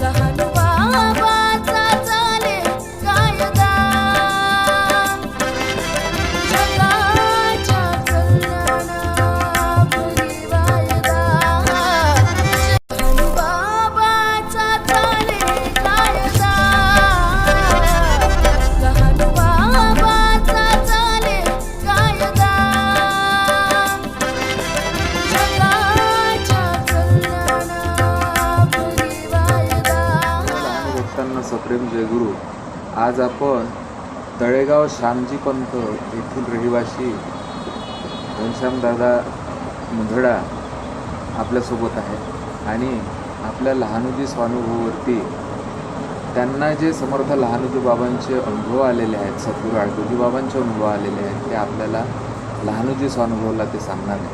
लहान बाबाचा आज आपण तळेगाव श्यामजी पंत येथील रहिवासी घनश्यामदादा मुंधडा आपल्यासोबत आहे आणि आपल्या लहानुजी स्वानुभूवरती त्यांना जे समर्थ लहानुजी बाबांचे अनुभव आलेले आहेत सद्गुरू आळतोजी बाबांचे अनुभव आलेले आहेत ते आपल्याला लहानुजी स्वानुभवला ते सांगणार आहे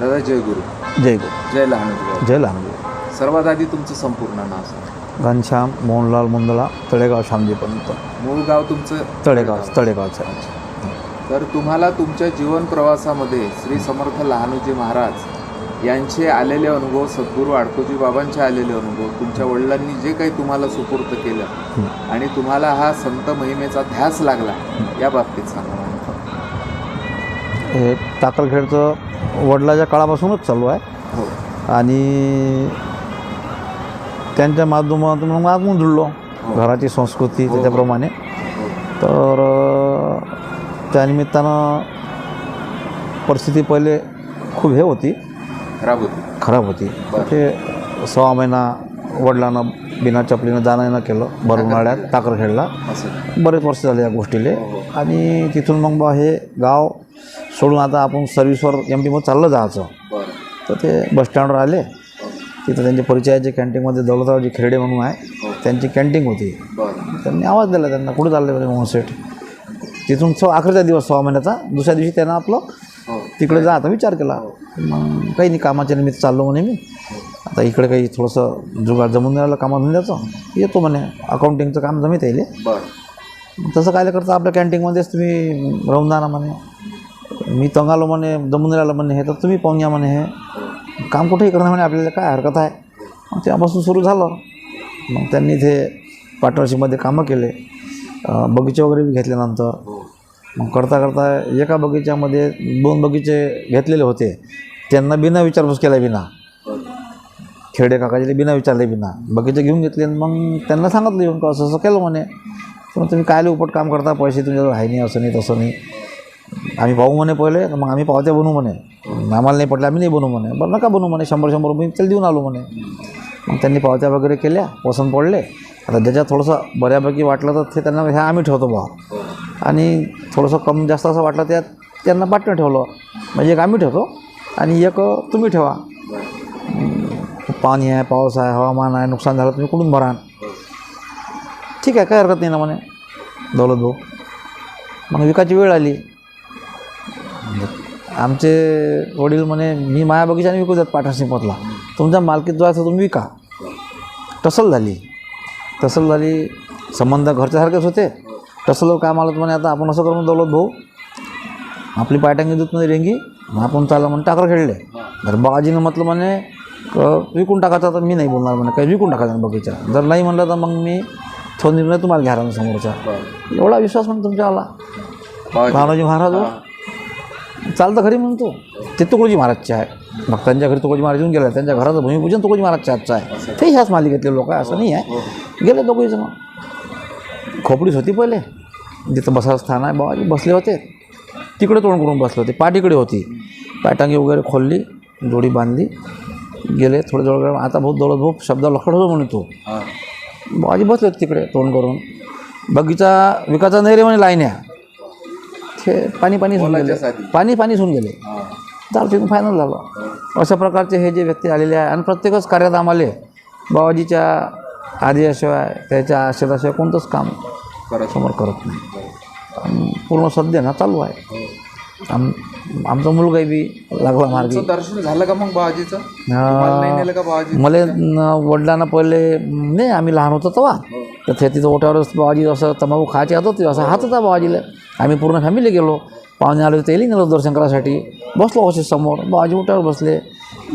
दादा जय गुरु. जय गुरु. जय लहानुजी बाबा. जय लहानजी सर्वात आधी तुमचं संपूर्ण नाव सांगा. घनश्याम मोहनलाल मुंदळा तळेगाव श्यामजीपर्यंत मूळ गाव तुमचं? तळेगाव तळेगावचं आहे. तर तुम्हाला तुमच्या जीवन प्रवासामध्ये श्री समर्थ लहानूजी महाराज यांचे आलेले अनुभव सद्गुरू आडकोजी बाबांचे आलेले अनुभव तुमच्या वडिलांनी जे काही तुम्हाला सुपूर्त केलं आणि तुम्हाला हा संत महिमेचा ध्यास लागला या बाबतीत सांगा. मला. हे टाकलखेडचं वडिलाच्या काळापासूनच चालू आहे. हो. आणि त्यांच्या माध्यमातून मग आपण जुळलो घराची संस्कृती त्याच्याप्रमाणे. हो तर अ, त्यानिमित्तानं परिस्थिती पहिले खूप हे होती. खराब होती. खराब होती. तर ते सहा महिना वडिलांना बिना चपलीनं जाणं येणं केलं भर उन्हाळ्यात टाकरखेडला असं. बरेच वर्ष झाले या गोष्टीले. आणि तिथून मग बा हे गाव सोडून आता आपण सर्व्हिसवर एम टीमध्ये चाललं जायचं. तर ते बसस्टँडवर आले. तिथं त्यांचे परिचयाचे कॅन्टीनमध्ये दौलतरावजी खेरडे म्हणून आहे त्यांची कॅन्टीन होती. त्यांनी आवाज दिला त्यांना कुठे चालले म्हणे मोहन सेठ? तिथून सो अकराचा दिवस सहा महिन्याचा दुसऱ्या दिवशी त्यानं आपलं हो. तिकडे जा आता विचार केला. मग काही नाही कामाच्या निमित्त चाललो म्हणे मी. आता इकडे काही थोडंसं जुगाड जमून राहिलं कामाधंद्याचं येतो म्हणे अकाउंटिंगचं काम जमीत येईल तसं काय करता आपल्या कॅन्टीनमध्येच तुम्ही राहून जा ना म्हणे. मी तंग आलो म्हणे जमून राहिलं म्हणे हे तर तुम्ही पाहून या म्हणे हे. काम कुठेही करणं म्हणे आपल्याला काय हरकत आहे? मग तेव्हापासून सुरू झालं. मग त्यांनी ते पार्टनरशिपमध्ये कामं केले. बगीचे वगैरे बी घेतल्यानंतर मग करता करता एका बगीच्यामध्ये दोन बगीचे घेतलेले होते. त्यांना बिना विचारपूस केला बिना. खेडे काकाजीला बिना विचारले बिना. बगीचे घेऊन घेतले आणि मग त्यांना सांगितलं येऊन का असं असं केलं म्हणे. तर तुम्ही काय उपट काम करता? पैसे तुमच्याजवळ आहे नाही असं नाही तसं नाही. आम्ही पाहू म्हणे पहिले तर मग आम्ही पावत्या बनवू म्हणे. आम्हाला नाही पडलं आम्ही नाही बनवू म्हणे. बरं नका बनवू म्हणे शंभर शंभर रुपये त्याला देऊन आलो म्हणे. मग त्यांनी पावत्या वगैरे केल्या पसंत पडले. आता ज्याच्यात थोडंसं बऱ्यापैकी वाटलं तर ते त्यांना ह्या आम्ही ठेवतो बा आणि थोडंसं कमी जास्त असं वाटलं त्यात त्यांना पाटणं ठेवलं. म्हणजे एक आम्ही ठेवतो आणि एक तुम्ही ठेवा. पाणी आहे पाऊस आहे हवामान आहे नुकसान झालं तुम्ही कुठून भराल? ठीक आहे काय हरकत नाही ना म्हणे. दौलत भाऊ. मग विकायची वेळ आली. आमचे वडील म्हणे मी माया बगीचाने विकू देत पाठासिंपतला तुमच्या मालकीत जो आहे तो तुम्ही विका. टसल झाली. टसल झाली. संबंध घरच्यासारखेच होते. टसलवर काय मला म्हणे आता आपण असं करून दौलत भाऊ. आपली पायटांगी दूत मध्ये रेंगी मग आपण चाललं म्हणे टाकर खेळले. तर बाबाजीनं म्हटलं म्हणे क- विकून टाकायचा तर मी नाही बोलणार म्हणे. काही विकून टाकायचा बगीचा. जर नाही म्हणलं तर मग मी तो निर्णय तुम्हाला घ्या राहणार समोरचा. एवढा विश्वास म्हणजे तुमच्या आला. लहानोजी महाराज हो. चालतं खरी म्हणतो ते. तुकडोजी महाराजचे आहे? भक्तांच्या घरी तुकडोजी महाराज येऊन गेले त्यांच्या घराचं भूमिपूजन तुकडोजी महाराजच्या हातचं आहे? ते ह्याच मालिकेतले लोक आहे असं नाही आहे. गेले दोघंही जण. खोपडीच होती पहिले. जिथं बसायचं स्थान आहे बाबाजी बसले होते. तिकडे तोंड करून बसले होते. पाठीकडे होती. पायटांगी वगैरे खोलली जोडी बांधली. गेले थोडे जवळ आता भाऊ दौलत भाऊ शब्द लखड होतो म्हणे तो. हां. बाबाजी बसले होते तिकडे तोंड करून. बगीचा विकाचा नाही रे म्हणे लाईन्या ते पाणी पाणी होऊन गेले. पाणी पाणी होऊन गेले. हां. चाल तिथून फायनल झालं. अशा प्रकारचे हे जे व्यक्ती आलेले आहे आणि प्रत्येकच कार्यात आम्हाला बाबाजीच्या आदेशाशिवाय त्याच्या आशीर्वादाशिवाय कोणतंच काम समोर करत नाही. आणि पूर्ण सध्या ना चालू आहे. आम आमचा मुलगाही बी लागला मार्गी. दर्शन झालं का मग बाबाजीचं? मला वडिलांना पहिले नाही आम्ही लहान होतो तेव्हा. तर ते तिथं ओट्यावरच बाबाजी असं तंबाखू खायचे हात होते असं हात होता बाबाजीला. आम्ही पूर्ण फॅमिली गेलो. पाहुणे आले तेही नेलो दर्शन करायसाठी. बसलो असे समोर. बाबाजी ओट्यावर बसले.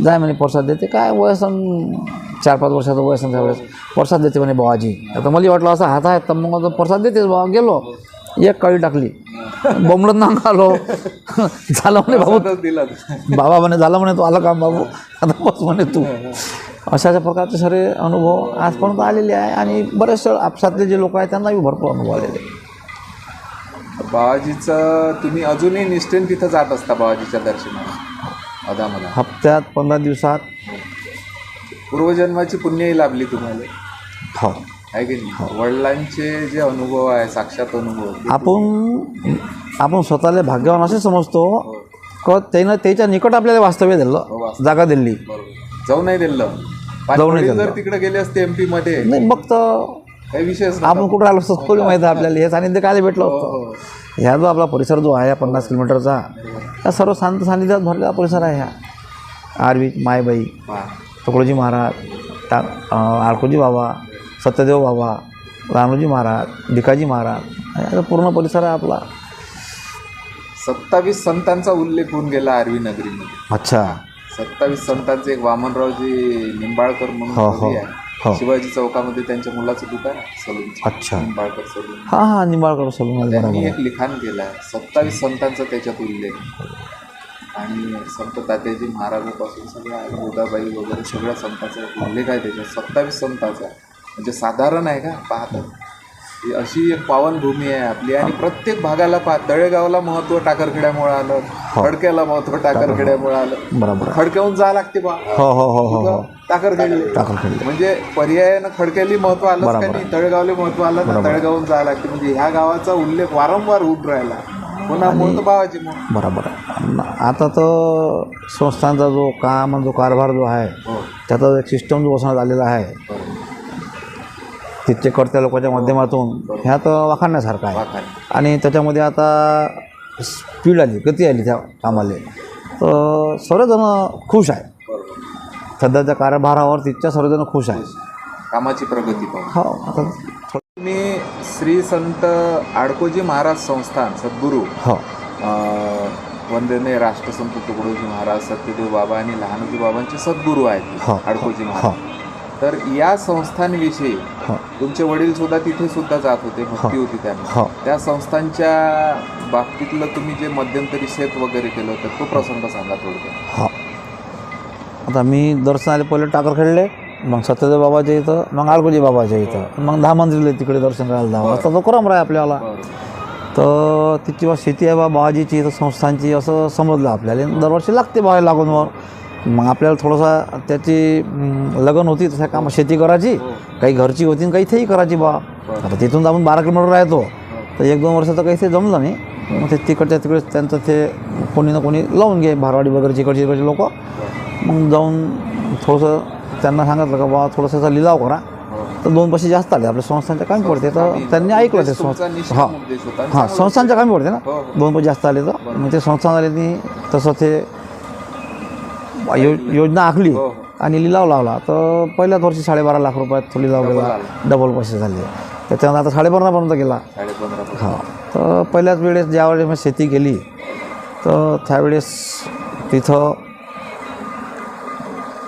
जाय म्हणे प्रसाद देते. काय वयसन चार पाच वर्षाचं वयसन त्यावेळेस प्रसाद देते म्हणे बाबाजी. आता मला वाटलं असं हात आहे तर मग आता प्रसाद देतेच बाबा गेलो. एक कळी टाकली. बोंबलत ना आलो. झालं म्हणे बाबू. दिला. बाबा म्हणे झालं म्हणे तू आलं काम बाबू? आता बस म्हणे तू. अशा अशा प्रकारचे सर्व अनुभव आजपर्यंत आलेले आहे. आणि बरेचसे आपसातले जे लोक आहेत त्यांनाही भरपूर अनुभव आलेले आहे. बाबाजीचं तुम्ही अजूनही निष्ठेन तिथं जात असता बाबाजीच्या दर्शनाला? अदामला. हप्त्यात पंधरा दिवसात. पूर्वजन्माची पुण्यही लाभली तुम्हाला? हो. आहे की नाही? वडिलांचे जे अनुभव आहे साक्षात अनुभव. आपण आपण स्वतःला भाग्यवान असे समजतो. क त्यानं त्याच्या निकट आपल्याला वास्तव्य हो, दिलं वास्तव्य. जागा दिली. बरोबर. जाऊ नाही दिलं. जाऊ नाही जर. तिकडे गेले असते एमपी मध्ये. नाही मग तर काही नव्हता. आपण कुठं आलो असतो थोडी माहिती आहे आपल्याला? हे सानिध्य काय भेटलं हो, असतं हो. ह्या जो आपला परिसर जो आहे पन्नास किलोमीटरचा हा सर्व शांत सानिध्यात भरलेला परिसर आहे ह्या. आरवी मायबाई. तुकडोजी महाराज टा आळकोजी बाबा सत्यदेव बाबा रामोजी महाराज भिकाजी महाराज हा पूर्ण परिसर आहे आपला. सत्तावीस संतांचा उल्लेख होऊन गेला आरवी नगरीमध्ये. अच्छा. सत्तावीस संतांचे एक वामनरावजी निंबाळकर म्हणून हो, हो, हो. शिवाजी चौकामध्ये त्यांच्या मुलाचं दुकान आहे सलूनचं. अच्छा. निंबाळकर सलून. हां हां निंबाळकर सलून त्यांनी एक लिखाण केलं आहे. सत्तावीस संतांचा त्याच्यात उल्लेख आणि संत तात्याजी महाराजापासून सगळ्या गोदाबाई वगैरे सगळ्या संतांचा उल्लेख आहे त्याच्यात. सत्तावीस संतांचा म्हणजे साधारण आहे का? पाहता. ही अशी एक पावनभूमी आहे आपली. आणि प्रत्येक भागाला पहा तळेगावला महत्त्व टाकरखेड्यामुळे आलं. खडक्याला महत्त्व टाकरखेड्यामुळे आलं. बरोबर. खडक्याहून जा लागते बा. हो हो हो हो हो. टाकरखेडले टाकरखेडले. म्हणजे पर्यायानं खडक्याली महत्त्व का नाही? तळेगावले महत्त्व आलं ना तळेगावून जावं लागते. म्हणजे ह्या गावाचा उल्लेख वारंवार होऊन राहिला. पुन्हा बाबाजी मग बरोबर. आता तर संस्थांचा जो काम आणि जो कारभार जो आहे हो. त्याचा एक सिस्टम जो बसवण्यात आलेला आहे तिथचे करत्या लोकांच्या माध्यमातून ह्या तर वाखाणण्यासारखा आहे. आणि त्याच्यामध्ये आता स्पीड आली गती आली त्या कामाला. तर सर्वजण खुश आहे. बरोबर. सध्याच्या कारभारावर तिथच्या सर्वजण खुश आहे. कामाची प्रगती पाहू. हो आता मी श्री संत आडकोजी महाराज संस्थान सद्गुरू हो. अं, वंदनीय राष्ट्रसंत तुकडोजी महाराज सत्यदेव बाबा आणि लहानोजी बाबांचे सद्गुरू आहेत. हो, आडकोजी हो. महाराज. तर या संस्थांविषयी तुमचे वडील सुद्धा तिथे सुद्धा जात होते भक्ती होती त्यांना त्या संस्थांच्या बाबतीतलं तुम्ही जे मध्यंतरी शेत वगैरे केलं होतं तो प्रसंग सांगा थोडक्यात. हो. आता मी दर्शनाला पहिले टाकर खेळले मग सत्यदेव बाबाच्या इथं मग आळकोजी बाबाच्या इथं मग दहा मंदिरले तिकडे दर्शन करायला दहा वाजता तो क्रम आहे आपल्याला. तर तिची बा शेती आहे बा बाबाजीची इथं संस्थांची असं समजलं आपल्याला. दरवर्षी लागते बा लागूनवर मग आपल्याला थोडंसं त्याची लगन होती तशा कामात शेती करायची काही घरची होती आणि काही इथेही करायची बा. आता तिथून आपण बारा किलोमीटर राहतो. तर एक दोन वर्षाचं काही ते जमलं नाही. मग ते तिकडच्या तिकडे त्यांचं ते कोणी ना कोणी लावून घे भारवाडी वगैरे इकडचे इकडचे लोक. मग जाऊन थोडंसं त्यांना सांगितलं का बा थोडंसं लिलाव करा. तर दोन पैसे जास्त आले आपल्या संस्थांच्या कामी पडते. तर त्यांनी ऐकलं ते संस्था. हां. हां संस्थांच्या कामी पडते ना. हो, हो. दोन पैसे जास्त आले तर. मग ते संस्थान आले तसं ते यो योजना आखली हो, हो. आणि लिलाव लावला. तर पहिल्याच वर्षी साडेबारा लाख रुपयात तो लिलाव डबल गेला. डबल पैसे झाले. त्याच्यानंतर आता साडेबारापर्यंत गेला. हा. तर पहिल्याच वेळेस ज्यावेळेस मी शेती केली तर त्यावेळेस तिथं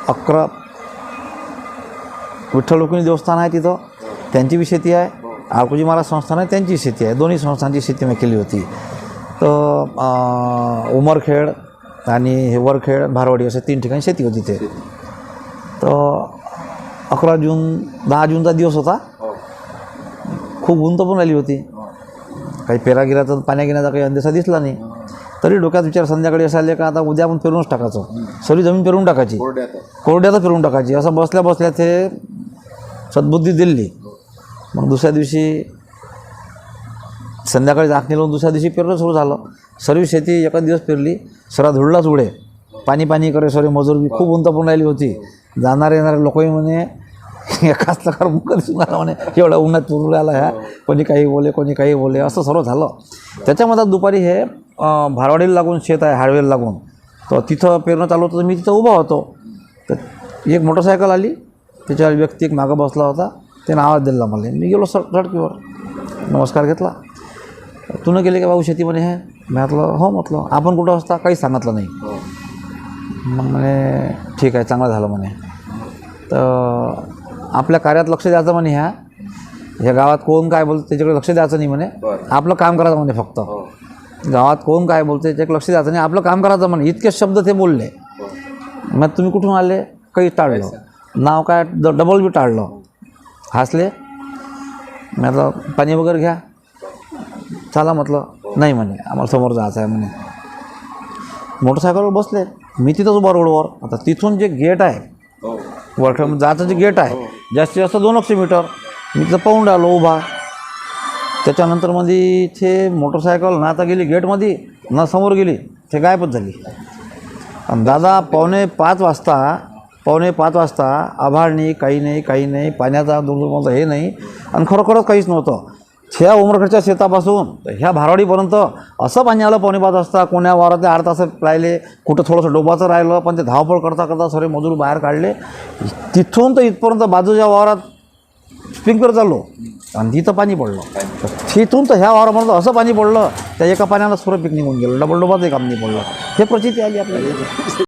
अकरा विठ्ठल रुक्मिणी देवस्थान आहे तिथं. त्यांची बी शेती आहे. आळकुजी महाराज संस्थान आहे त्यांची शेती आहे. दोन्ही संस्थांची शेती मी केली होती. तर उमरखेड आणि हे वरखेड भारवाडी असे तीन ठिकाणी शेती होती ते तर अकरा जून दहा जूनचा दिवस होता. खूप उंच पण राहिली होती. काही पेरा गिरा तर पाण्या गिण्याचा काही अंदेशा दिसला नाही. तरी डोक्यात विचार संध्याकाळी असं आले का आता उद्या आपण फिरूनच टाकायचं. सगळी जमीन पेरून टाकायची. कोरड्यात कोरड्याचं पेरून टाकायची. असं बसल्या बसल्या ते सद्बुद्धी दिली. मग दुसऱ्या दिवशी संध्याकाळी दाखणी लावून दुसऱ्या दिवशी पेरणं सुरू झालं. सर्व शेती एका दिवस पेरली सरा धुळलाच उडे. पाणी पाणी करे सॉरी मजूर बी खूप उंच राहिली होती. जाणारे येणारे लोकही म्हणे एकाच प्रकार मुख दिसून आला म्हणे एवढा उन्हात पुरून आला ह्या. कोणी काही बोले कोणी काही बोले असं सर्व झालं. त्याच्यामध्ये दुपारी हे भारवाडीला लागून शेत आहे हायवेला लागून. तर तिथं पेरणं चालू होतं तर मी तिथं उभा होतो. तर एक मोटरसायकल आली त्याच्यावर व्यक्ती एक मागं बसला होता त्यानं आवाज दिला मला. मी गेलो सर सडकीवर. नमस्कार घेतला. तुनं गेले का भाऊ शेती म्हणे हे? मी म्हटलं हो म्हटलं आपण कुठं असता काहीच सांगितलं नाही. हो. मग म्हणे ठीक आहे चांगलं झालं म्हणे. तर आपल्या कार्यात लक्ष द्यायचं म्हणे ह्या. ह्या गावात कोण काय बोलतं त्याच्याकडे लक्ष द्यायचं नाही म्हणे. आपलं काम करायचं म्हणे फक्त. हो. गावात कोण काय बोलते त्याच्याकडे लक्ष द्यायचं नाही. आपलं काम करायचं म्हणे. इतके शब्द ते बोलले. हो. मग तुम्ही कुठून आले? काही टाळलं. नाव काय? ड डबल बी टाळलं. हसले. मी आता पाणी वगैरे घ्या. चला म्हटलं. नाही म्हणे आम्हाला समोर जायचं आहे म्हणे. मोटरसायकलवर बसले मी तिथंच उभा रोडवर. आता तिथून जे गेट आहे हो. वरठं जायचं जे गेट आहे जास्तीत जास्त दोन एकशे मीटर मी तिथं पाहून राहिलो उभा. त्याच्यानंतरमध्ये इथे मोटरसायकल ना आता गेली गेटमध्ये ना समोर गेली ते गायबच झाली. आणि दादा पावणे पाच वाजता पावणे पाच वाजता आभाळ नाही काही नाही काही नाही पाण्याचा दुर्गमाचा हे नाही. आणि खरोखरच काहीच नव्हतं. ह्या उमरखडच्या शेतापासून ह्या भारवाडीपर्यंत असं पाणी आलं पावणे पाच वाजता कोण्या वारात आठ तास राहिले कुठं थोडंसं डोबाचं राहिलं पण ते धावपळ करता करता सगळे मजूर बाहेर काढले. तिथून तर इथपर्यंत बाजूच्या वावरात स्प्रिंकलर चाललो आणि तिथं पाणी पडलं. तिथून तर ह्या वावरापर्यंत असं पाणी पडलं त्या एका पाण्याला सुरं पिक निघून गेलं डबल डोबाचं काम नाही पडलं. हे प्रचिती आली आपल्याला.